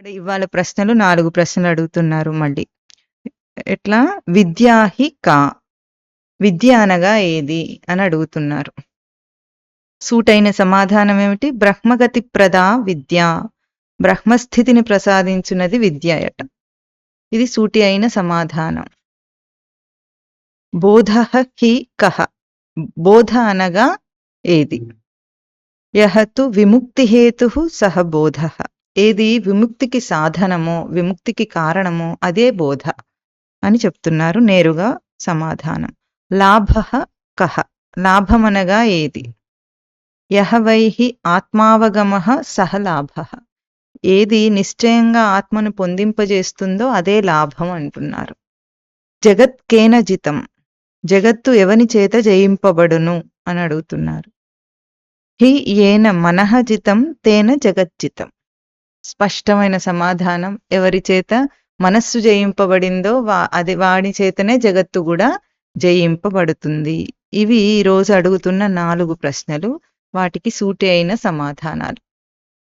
ఇక్కడ ఇవాళ ప్రశ్నలు నాలుగు ప్రశ్నలు అడుగుతున్నారు మళ్ళీ. ఎట్లా? విద్యాహి కా? విద్య అనగా ఏది? అని అడుగుతున్నారు. సూటైన సమాధానం ఏమిటి? బ్రహ్మగతి ప్రదా విద్య. బ్రహ్మస్థితిని ప్రసాదించున్నది విద్యయట. ఇది సూటి అయిన సమాధానం. బోధ హి కహ బోధ అనగా ఏది? యహతు విముక్తిహేతు సహ బోధ బోధః. ఏది విముక్తికి సాధనమో, విముక్తికి కారణమో అదే బోధ అని చెప్తున్నారు నేరుగా సమాధానం. లాభ కహ లాభమనగా ఏది? యహవైహి ఆత్మావగమ ఆత్మావగమః సః ఏది నిశ్చయంగా ఆత్మను పొందింపజేస్తుందో అదే లాభం అంటున్నారు. జగత్ కేన జితం? జగత్తు ఎవని చేత జయింపబడును అని అడుగుతున్నారు. హి ఏన మనహజితం తేన జగజ్జితం. స్పష్టమైన సమాధానం ఎవరి చేత మనస్సు జయింపబడిందో వా అది వాడి చేతనే జగత్తు కూడా జయింపబడుతుంది. ఇవి ఈరోజు అడుగుతున్న నాలుగు ప్రశ్నలు. వాటికి సూటి అయిన సమాధానాలు.